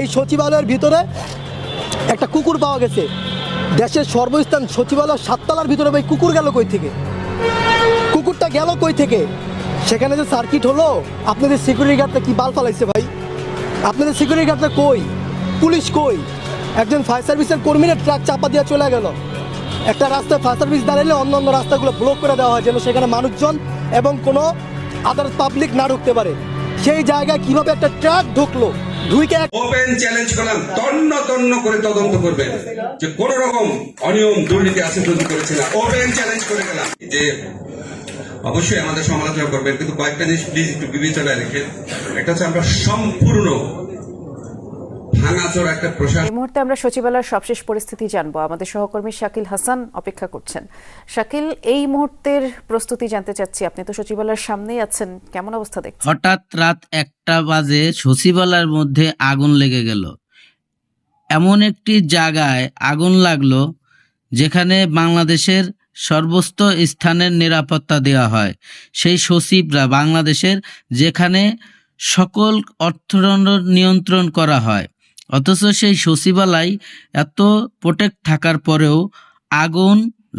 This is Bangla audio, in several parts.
এই সচিবালয়ের ভিতরে একটা কুকুর পাওয়া গেছে। দেশের সর্বস্থান সচিবালয় সাততলার ভিতরে ভাই কুকুর গেল কই থেকে? কুকুরটা গেল কই থেকে? সেখানে যে সার্কিট হলো, আপনাদের সিকিউরিটি গার্ডটা কি বাল ফালাইছে ভাই? আপনাদের সিকিউরিটি গার্ডটা কই? পুলিশ কই? একজন ফায়ার সার্ভিসের কর্মীরা ট্রাক চাপা দিয়ে চলে গেল। একটা রাস্তায় ফায়ার সার্ভিস দাঁড়ালে অন্য অন্য রাস্তাগুলো ব্লক করে দেওয়া হয়, যেন সেখানে মানুষজন এবং কোনো আদার পাবলিক না ঢুকতে পারে। সেই জায়গায় কীভাবে একটা ট্রাক ঢুকলো? তদন্ত করবেন। যে অনিয়ম দুর্নীতি চ্যালেঞ্জ করে গেলাম। যে অবশ্যই আমাদের সমালোচনা করবেন, কিন্তু কয়েকটা জিনিস প্লিজ একটু বিবেচনায় রেখে। হচ্ছে আমরা সম্পূর্ণ ভাঙাচোর একটা প্রশাসন। এই মুহূর্তে আমরা সচিবালয়ের সবশেষ পরিস্থিতি জানব। আমাদের সহকর্মী শাকিল হাসান অপেক্ষা করছেন। শাকিল এই মুহূর্তের প্রস্তুতি জানতে চাচ্ছি। আপনি তো সচিবালয়ের সামনেই আছেন। কেমন অবস্থা দেখছেন? হঠাৎ রাত একটা বাজে সচিবালয়ের মধ্যে আগুন লেগে গেল। এমন একটি জায়গায় আগুন লাগল যেখানে বাংলাদেশের সর্বস্ত স্থানের নিরাপত্তা দেওয়া হয়। সেই সচিবরা বাংলাদেশের যেখানে সকল অর্থদণ্ড নিয়ন্ত্রণ করা হয় অথচ সেই সচিবালয় এত প্রোটেক্ট থাকার পরেও আগুন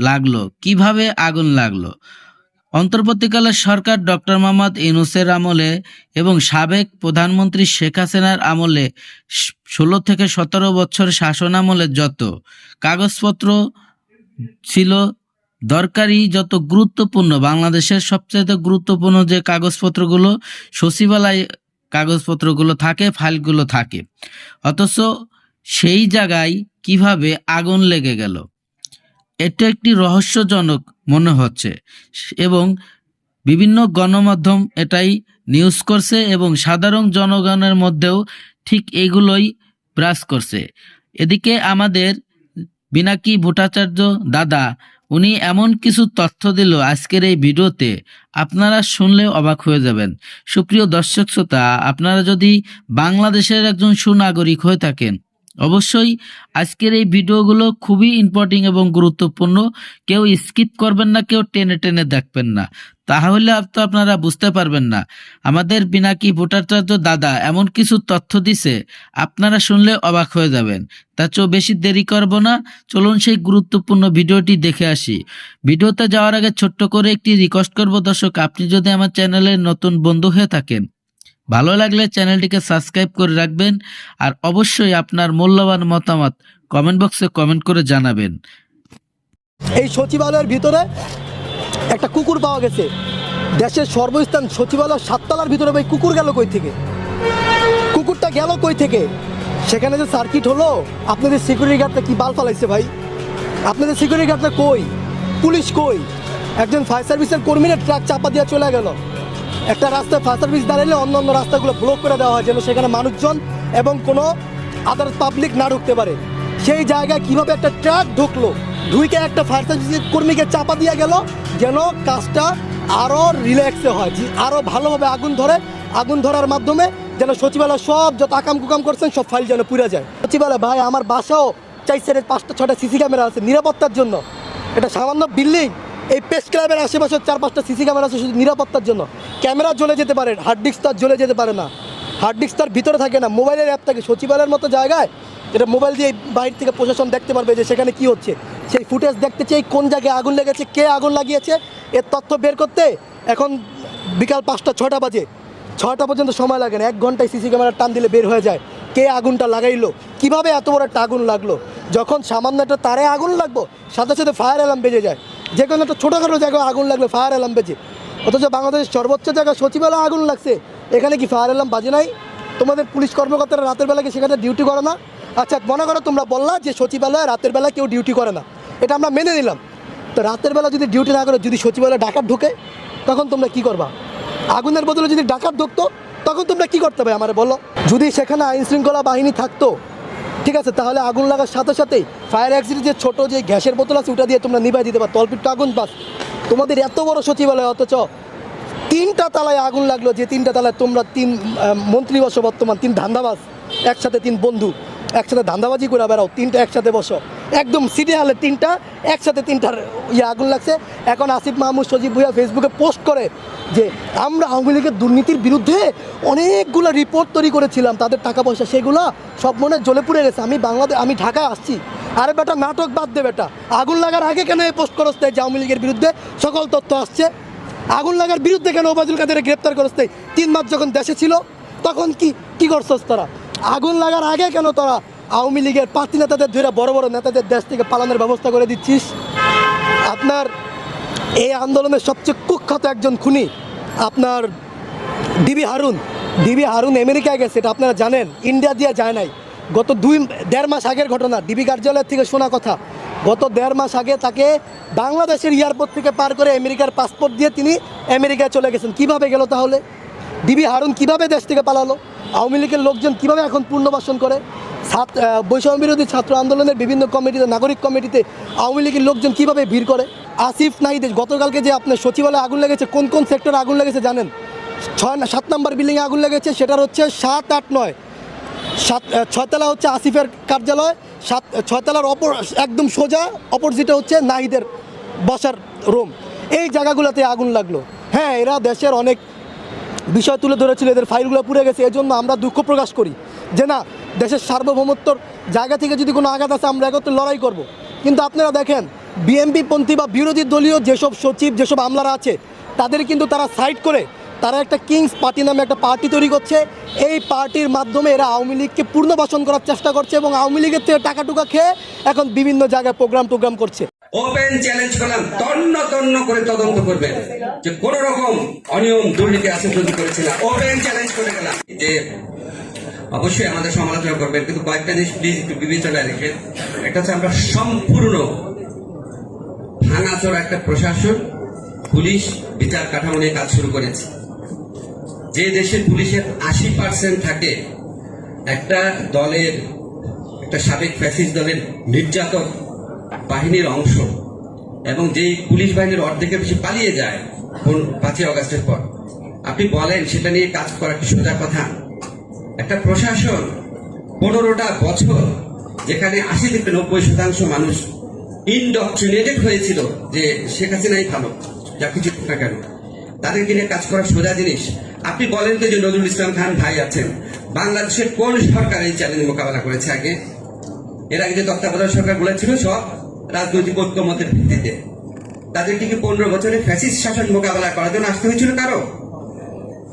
লাগল। কীভাবে আগুন লাগল? অন্তর্বর্তীকালের সরকার ডক্টর মোহাম্মদ ইউনুসের আমলে এবং সাবেক প্রধানমন্ত্রী শেখ হাসিনার আমলে ষোলো থেকে সতেরো বছর শাসন আমলে যত কাগজপত্র ছিল, দরকারি যত গুরুত্বপূর্ণ, বাংলাদেশের সবচেয়ে গুরুত্বপূর্ণ যে কাগজপত্রগুলো সচিবালয় কাগজপত্রগুলো থাকে, ফাইলগুলো থাকে। অথচ সেই জায়গায় কীভাবে আগুন লেগে গেল? এটা একটি রহস্যজনক মনে হচ্ছে এবং বিভিন্ন গণমাধ্যম এটাই নিউজ করছে এবং সাধারণ জনগণের মধ্যেও ঠিক এগুলোই ব্রাশ করছে। এদিকে আমাদের বিনাকি ভট্টাচার্য দাদা উনি এমন কিছু তথ্য দিল আজকের এই ভিডিওতে, আপনারা শুনলে অবাক হয়ে যাবেন। সুপ্রিয় দর্শক শ্রোতা, আপনারা যদি বাংলাদেশের একজন সুনাগরিক হয়ে থাকেন অবশ্যই আজকের এই ভিডিওগুলো খুবই ইম্পর্টেন্ট এবং গুরুত্বপূর্ণ। কেউ স্কিপ করবেন না, কেউ টেনে টেনে দেখবেন না। তাহলে তো আপনারা বুঝতে পারবেন না। আমাদের বিনাকি ভোটাচার্য দাদা এমন কিছু তথ্য দিছে, আপনারা শুনলে অবাক হয়ে যাবেন। তা চো বেশি দেরি করব না, চলুন সেই গুরুত্বপূর্ণ ভিডিওটি দেখে আসি। ভিডিওতে যাওয়ার আগে ছোট্ট করে একটি রিকোয়েস্ট করব। দর্শক, আপনি যদি আমার চ্যানেলের নতুন বন্ধু হয়ে থাকেন ভালো লাগলে চ্যানেলটিকে সাবস্ক্রাইব করে রাখবেন আর অবশ্যই আপনার মূল্যবান মতামত কমেন্ট বক্সে কমেন্ট করে জানাবেন। এই সচিবালয়ের ভিতরে একটা কুকুর পাওয়া গেছে। দেশের সর্বস্থান সচিবালয় সাততলার ভিতরে ভাই, কুকুর গেল কই থেকে? কুকুরটা গেল কই থেকে? সেখানে যে সার্কিট হলো, আপনাদের সিকিউরিটি গার্ডটা কি বাল ফালাইছে ভাই? আপনাদের সিকিউরিটি গার্ডটা কই? পুলিশ কই? একজন ফায়ার সার্ভিসের কর্মীরা ট্রাক চাপা দিয়ে চলে গেল। একটা রাস্তায় ফায়ার সার্ভিস দাঁড়ালে অন্য অন্য রাস্তাগুলো ব্লক করে দেওয়া হয়, যেন সেখানে মানুষজন এবং কোনো আদার পাবলিক না ঢুকতে পারে। সেই জায়গায় কীভাবে একটা ট্রাক ঢুকলো, ঢুইকে একটা ফায়ার সার্ভিসের কর্মীকে চাপা দিয়ে গেল, যেন কাজটা আরও রিল্যাক্সে হয়, যে আরও ভালোভাবে আগুন ধরে, আগুন ধরার মাধ্যমে যেন সচিবালয় সব যত আকাম কুকাম করছেন, সব ফাইল যেন পুড়ে যায়। সচিবালয়, ভাই, আমার বাসাও চাই সেটের পাঁচটা ছটা সিসি ক্যামেরা আছে, নিরাপত্তার জন্য। এটা সামান্য বিল্ডিং এই প্রেস ক্লাবের আশেপাশে চার পাঁচটা সিসি ক্যামেরা আছে শুধু নিরাপত্তার জন্য। ক্যামেরা জ্বলে যেতে পারে হার্ড ডিস্ক তার জ্বলে যেতে পারে না। হার্ড ডিস্ক তার ভিতরে থাকে না মোবাইলের অ্যাপ থাকে। সচিবালয়ের মতো জায়গায় যেটা মোবাইল দিয়ে বাইরে থেকে প্রশাসন দেখতে পারবে যে সেখানে কি হচ্ছে। সেই ফুটেজ দেখতে চাই কোন জায়গায় আগুন লেগেছে, কে আগুন লাগিয়েছে, এর তথ্য বের করতে এখন বিকাল পাঁচটা ছটা বাজে। ছটা পর্যন্ত সময় লাগে না, এক ঘন্টায় সিসি ক্যামেরা টান দিলে বের হয়ে যায়। কে আগুনটা লাগাইলো? কীভাবে এত বড় একটা আগুন লাগল? যখন সামান্য একটা তারে আগুন লাগবো, সাথে সাথে ফায়ার অ্যালার্ম বেজে যায়। যে কোনো একটা ছোটোখাটো জায়গায় আগুন লাগলে ফায়ার অ্যালার্ম বেজে। অথচ বাংলাদেশের সর্বোচ্চ জায়গায় সচিবালয় আগুন লাগছে। এখানে কি ফায়ার অ্যালার্ম বাজে নাই? তোমাদের পুলিশ কর্মকর্তারা রাতের বেলা কি সেখানে ডিউটি করে না? আচ্ছা মনে করো তোমরা বললা যে সচিবালয়ে রাতের বেলা কেউ ডিউটি করে না। এটা আমরা মেনে নিলাম। তো রাতের বেলা যদি ডিউটি না করে, যদি সচিবালয়ে ডাকাত ঢুকে, তখন তোমরা কি করবা? আগুনের বদলে যদি ডাকাত ঢুকতো, তখন তোমরা কি করতে হবে আমার বলো? যদি সেখানে আইনশৃঙ্খলা বাহিনী থাকতো ঠিক আছে, তাহলে আগুন লাগার সাথে সাথেই ফায়ার অ্যাক্সিডেন্ট যে ছোটো যে গ্যাসের বোতল আছে, ওটা দিয়ে তোমরা নিভাই দিতে পারো। তলপিট আগুন পাস তোমাদের এত বড় সচিবালয়, অথচ তিনটা তালায় আগুন লাগল, যে তিনটা তালায় তোমরা তিন মন্ত্রী বসো বর্তমান, তিন ধান্দাবাজ, একসাথে তিন বন্ধু, একসাথে ধান্দাবাজি করে বেড়াও, তিনটা একসাথে বসো। একদম সিটি হলে তিনটা, একসাথে তিনটার ইয়ে আগুন লাগছে। এখন আসিফ মাহমুদ সজীব ভুইয়া ফেসবুকে পোস্ট করে যে, আমরা আওয়ামী লীগের দুর্নীতির বিরুদ্ধে অনেকগুলো রিপোর্ট তৈরি করেছিলাম, তাদের টাকা পয়সা সেগুলো সব মনে জ্বলে পুড়ে গেছে। আমি বাংলাদেশ আমি ঢাকায় আসছি। আরে বেটা, নাটক বাদ দে বেটা। আগুন লাগার আগে কেন এই পোস্ট করস যে আওয়ামী লীগের বিরুদ্ধে সকল তথ্য আসছে? আগুন লাগার বিরুদ্ধে কেন ওবায়দুল কাদের গ্রেপ্তার তাই? তিন মাস যখন দেশে ছিল, তখন কি কি করছস তারা? আগুন লাগার আগে কেন তোরা আওয়ামী লীগের পার্টি নেতাদের ধরে বড় বড় নেতাদের দেশ থেকে পালানোর ব্যবস্থা করে দিচ্ছিস। আপনার এই আন্দোলনের সবচেয়ে কুখ্যাত একজন খুনি আপনার ডিবি হারুন। ডিবি হারুন আমেরিকায় গেছে, এটা আপনারা জানেন। ইন্ডিয়া দিয়ে যায় নাই। গত দুই, দেড় মাস আগের ঘটনা, ডিবি কার্যালয় থেকে শোনা কথা। গত দেড় মাস আগে তাকে বাংলাদেশের এয়ারপোর্ট থেকে পার করে আমেরিকার পাসপোর্ট দিয়ে তিনি আমেরিকায় চলে গেছেন। কীভাবে গেল তাহলে? ডিবি হারুন কীভাবে দেশ থেকে পালালো? আওয়ামী লীগের লোকজন কীভাবে এখন পুনর্বাসন করে? ছাত্র বৈষম্য বিরোধী ছাত্র আন্দোলনের বিভিন্ন কমিটিতে, নাগরিক কমিটিতে আওয়ামী লীগের লোকজন কীভাবে ভিড় করে? আসিফ নাহিদ, গতকালকে যে আপনার সচিবালয়ে আগুন লেগেছে, কোন কোন সেক্টরে আগুন লেগেছে জানেন? ছয় না, সাত নম্বর বিল্ডিংয়ে আগুন লেগেছে, সেটার হচ্ছে সাত, আট, নয়। সাত ছয়তলা হচ্ছে আসিফের কার্যালয়, সাত ছয়তলার অপর, একদম সোজা, অপোজিটে হচ্ছে নাহিদের বসার রুম এই জায়গাগুলোতে আগুন লাগল। হ্যাঁ এরা দেশের অনেক বিষয় তুলে ধরেছিল, এদের ফাইলগুলো পুড়ে গেছে, এজন্য আমরা দুঃখ প্রকাশ করি। যে না দেশের সার্বভৌমত্বর জায়গা থেকে যদি কোনো আঘাত আসে, আমরা একত্রে লড়াই করব। কিন্তু আপনারা দেখেন বিএমপি পন্থী বা বিরোধী দলীয় যেসব সচিব, যেসব আমলারা আছে, তাদের কিন্তু তারা সাইড করে তারা একটা কিংস পার্টি নামে একটা পার্টি তৈরি করছে। এই পার্টির মাধ্যমে এরা আওয়ামী লীগকে পুনর্বাসন করার চেষ্টা করছে এবং আওয়ামী লীগের থেকে টাকা টুকা খেয়ে এখন বিভিন্ন জায়গায় প্রোগ্রাম টোগ্রাম করছে। ওপেন চ্যালেঞ্জ করলাম, তন্ন তন্ন করে তদন্ত করবেন যে কোন রকম অনিয়ম দুর্নীতি আছে যদি করেছে ওপেন চ্যালেঞ্জ করে গেলাম। যে অবশ্যই আমাদের সমালোচনা করবেন, কিন্তু কয়েকটা জিনিস প্লিজ একটু বিবেচনায় রেখে। একটা হচ্ছে আমরা সম্পূর্ণ ভাঙাচোরা একটা প্রশাসন, পুলিশ বিচার কাঠামো নিয়ে কাজ শুরু করেছে। যে দেশে পুলিশের আশি পার্সেন্ট থাকে, একটা দলের, একটা সাবেক ফ্যাসিস্ট দলের নির্যাতক বাহিনীর অংশ এবং যেই পুলিশ বাহিনীর অর্ধেকের বেশি পালিয়ে যায় পাঁচই অগাস্টের পর। আপনি বলেন, সেটা নিয়ে কাজ করা কি সোজা কথা? একটা প্রশাসন পনেরোটা বছর যেখানে আশি থেকে নব্বই শতাংশ মানুষ ইনডক্ট্রিনেটেড হয়েছিল যে শেখ হাসিনাই ভালো, যা কিছু না কেন। তাদেরকে নিয়ে কাজ করা সোজা জিনিস। আপনি বলেন তো যে নজরুল ইসলাম খান ভাই আছেন। বাংলাদেশের কোন সরকার এই চ্যালেঞ্জ মোকাবেলা করেছে আগে? এর আগে যে তত্ত্বাবধায়ক সরকার বলেছিল সব রাজনৈতিক ঐক্যমতের ভিত্তিতে। তাদেরকে কি পনেরো বছরে ফ্যাসিস্ট শাসন মোকাবেলা করার জন্য আসতে হয়েছিল কারও?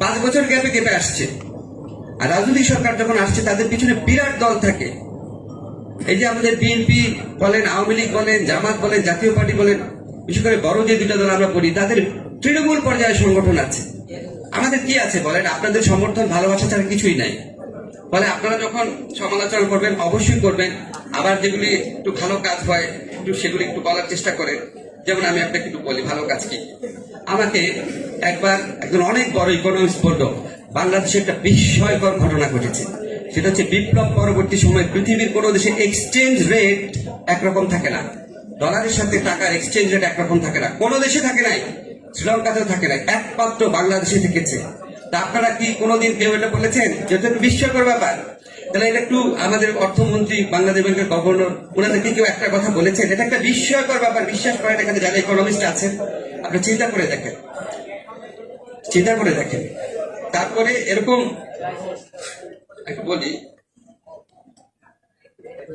পাঁচ বছর গ্যাপে গ্যাপে আসছে। আর রাজনৈতিক সরকার যখন আসছে, তাদের পিছনে বিরাট দল থাকে। এই যে আমাদের বিএনপি বলেন, আওয়ামী লীগ বলেন, জামাত বলেন, জাতীয় পার্টি বলেন, বিশেষ করে বড় যে দুটা দল আমরা পড়ি, তাদের তৃণমূল পর্যায়ে সংগঠন আছে। আমাদের কি আছে বলেন? আপনাদের সমর্থন, ভালোবাসা ছাড়া কিছুই নাই। ফলে আপনারা যখন সমালোচনা করবেন, অবশ্যই করবেন। আবার যেগুলি একটু ভালো কাজ হয়, একটু সেগুলি একটু বলার চেষ্টা করেন। যেমন আমি আপনাকে একটু বলি, ভালো কাজ কি? আমাকে একবার একজন অনেক বড় ইকোনমিক্স বলল বাংলাদেশে একটা বিস্ময়কর ঘটনা ঘটেছে। সেটা হচ্ছে বিপ্লব পরবর্তী সময় পৃথিবীর কোনো দেশে এক্সচেঞ্জ রেট একরকম থাকে না। ডলারের সাথে টাকার এক্সচেঞ্জ রেট একরকম থাকে না। কোনো দেশে থাকে নাই, শ্রীলঙ্কাতেও থাকে না একমাত্র বাংলাদেশে থেকেছে। তা আপনারা কি কোনোদিন কেউ এটা বলেছেন? যেটা একটু বিস্ময়কর ব্যাপার। তাহলে এটা একটু আমাদের অর্থমন্ত্রী, বাংলাদেশ ব্যাংকের গভর্নর ওনাদেরকে কেউ একটা কথা বলেছেন? এটা একটা বিস্ময়কর ব্যাপার, বিশ্বাস করেন এখানে যারা ইকোনমিস্ট আছেন। আপনি চিন্তা করে দেখেন। চিন্তা করে দেখেন। তারপরে এরকম বলি,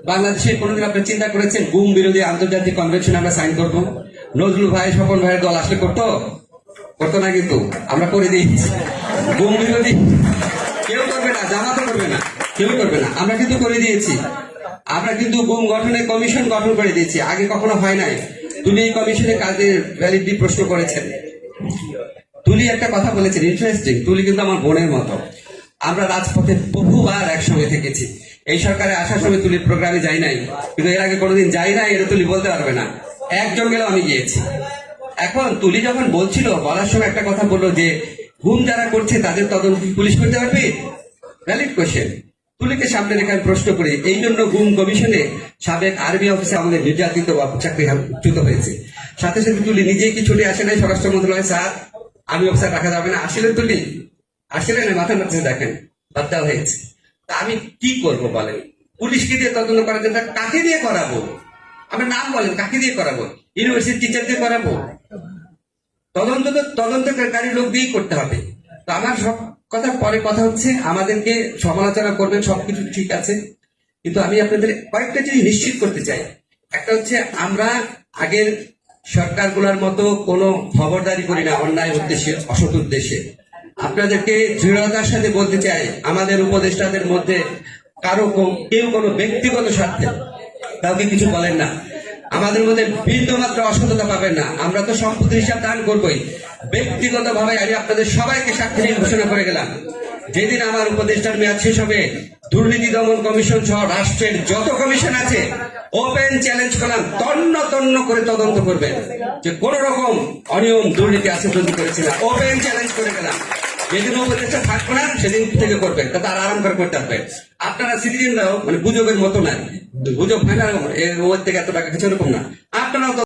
বাংলাদেশে কোনোদিন আপনি চিন্তা করেছেন গুম বিরোধী আন্তর্জাতিক কনভেনশন আমরা সাইন করব? নজরুল ভাই, স্বপন ভাইয়ের দল আসলে করতো? করতো না কিন্তু, আমরা করে দিয়েছি গুম বিরোধী কেউ করবে না জামাতো করবে না, কেউ করবে না, আমরা কিন্তু করে দিয়েছি। আমরা কিন্তু গুম গঠনে কমিশন গঠন করে দিয়েছি, আগে কখনো হয় নাই। তুমি এই কমিশনে কাজের ভ্যালিডিটি প্রশ্ন করেছেন। তুলি একটা কথা বলেছেন ইন্টারেস্টিং তুলি কিন্তু আমার বোনের মতো। আমরা রাজপথে বহুবার একসঙ্গে থেকেছি। এই সরকারে আসার সময় তুলির প্রোগ্রামে যাই নাই, কিন্তু এর আগে কোনোদিন যাই নাই, এটা তুলি বলতে পারবে না। একজন গেলেও আমি গিয়েছি। এখন তুলি যখন বলছিল, বলার সময় একটা কথা বলল যে ঘুম যারা করছে, তাদের তদন্ত পুলিশ করতে পারবে? ভ্যালিড কোয়েশ্চেন তুলিকে সামনে রেখে আমি প্রশ্ন করি, এই জন্য গুম কমিশনে সাবেক আর্মি অফিসে আমাদের নির্যাতিত বা চাকরি হয়েছে। সাথে সাথে তুলি নিজেই কি ছুটে আসে নাই, স্বরাষ্ট্র মন্ত্রণালয় স্যার? আমি অফিসার রাখা যাবে না। আসলে তুলি আসলে না মাথা নাচছে দেখেন, বাদ দেওয়া হয়েছে। তা আমি কি করব বলেন? পুলিশকে দিয়ে তদন্ত করার জন্য কাকে দিয়ে করাবো? আমরা নাম বলেন, কাকে দিয়ে করাবো? ইউনিভার্সিটি টিচার দিয়ে করাবো? তদন্ত তো তদন্তকারী লোক দিয়েই করতে হবে। তো আমার সব কথা, পরে কথা হচ্ছে, আমাদেরকে সমালোচনা করবেন, সবকিছু ঠিক আছে। কিন্তু আমি আপনাদের কয়েকটা জিনিস নিশ্চিত করতে চাই। একটা হচ্ছে আমরা আগের সরকারগুলোর মতো কোনো খবরদারি করি না, অন্যায় উদ্দেশ্যে, অসৎ উদ্দেশ্যে। আপনাদেরকে দৃঢ়তার সাথে বলতে চাই, আমাদের উপদেষ্টাদের মধ্যে কারও কেউ কোনো ব্যক্তিগত স্বার্থে কাউকে কিছু বলেন না। আমাদের মধ্যে বিন্দু মাত্র অসততা পাবেন না। আমরা তো সম্পত্তির হিসাব দান করবোই। ব্যক্তিগত ভাবে আমি আপনাদের সবাইকে নিয়ে ঘোষণা করে গেলাম। যেদিন আমার উপদেষ্টার মেয়াদ শেষ হবে, দুর্নীতি দমন কমিশন সহ রাষ্ট্রের যত কমিশন আছে ওপেন চ্যালেঞ্জ করলাম তন্ন তন্ন করে তদন্ত করবেন যে কোন রকম অনিয়ম, দুর্নীতি আছে যদি করেছিল ওপেন চ্যালেঞ্জ করে গেলাম। যেদিন উপদেষ্টা থাকবে না, সেদিন থেকে করবেন তা তার আরাম করে করতে হবে। আপনারা সিটিজেনরাও মানে গুজবের মতো না। গুজব হয় না থেকে এত টাকা কিছু এরকম না। আপনারাও